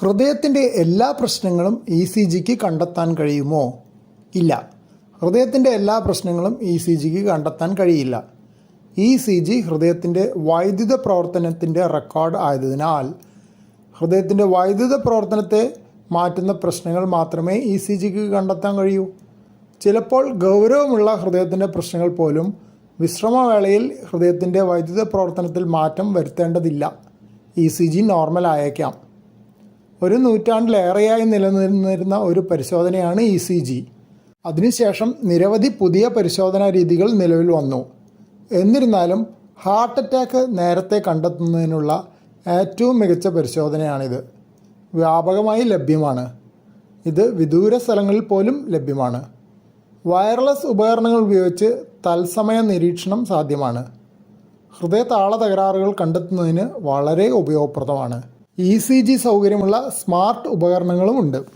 ഹൃദയത്തിന്റെ എല്ലാ പ്രശ്നങ്ങളും ഇ സി ജിക്ക് കണ്ടെത്താൻ കഴിയുമോ? ഇല്ല. ഹൃദയത്തിന്റെ എല്ലാ പ്രശ്നങ്ങളും ഇ സി ജിക്ക് കണ്ടെത്താൻ കഴിയില്ല. ഇ സി ജി ഹൃദയത്തിന്റെ വൈദ്യുത പ്രവർത്തനത്തിന്റെ റെക്കോർഡ് ആയതിനാൽ ഹൃദയത്തിന്റെ വൈദ്യുത പ്രവർത്തനത്തെ മാറ്റുന്ന പ്രശ്നങ്ങൾ മാത്രമേ ഇ സി ജിക്ക് കണ്ടെത്താൻ കഴിയൂ. ചിലപ്പോൾ ഗൗരവമുള്ള ഹൃദയത്തിന്റെ പ്രശ്നങ്ങൾ പോലും വിശ്രമവേളയിൽ ഹൃദയത്തിന്റെ വൈദ്യുത പ്രവർത്തനത്തിൽ മാറ്റം വരുത്തേണ്ടതില്ല. ഇ സി ജി നോർമൽ ആയേക്കാം. ഒരു നൂറ്റാണ്ടിലേറെയായി നിലനിന്നിരുന്ന ഒരു പരിശോധനയാണ് ഇ സി ജി അതിനുശേഷം നിരവധി പുതിയ പരിശോധനാ രീതികൾ നിലവിൽ വന്നു. എന്നിരുന്നാലും ഹാർട്ട് അറ്റാക്ക് നേരത്തെ കണ്ടെത്തുന്നതിനുള്ള ഏറ്റവും മികച്ച പരിശോധനയാണിത്. വ്യാപകമായി ലഭ്യമാണ്. ഇത് വിദൂര സ്ഥലങ്ങളിൽ പോലും ലഭ്യമാണ്. വയർലെസ് ഉപകരണങ്ങൾ ഉപയോഗിച്ച് തത്സമയ നിരീക്ഷണം സാധ്യമാണ്. ഹൃദയ താള തകരാറുകൾ കണ്ടെത്തുന്നതിന് വളരെ ഉപയോഗപ്രദമാണ്. ഇ സി ജി സൗകര്യമുള്ള സ്മാർട്ട് ഉപകരണങ്ങളും ഉണ്ട്.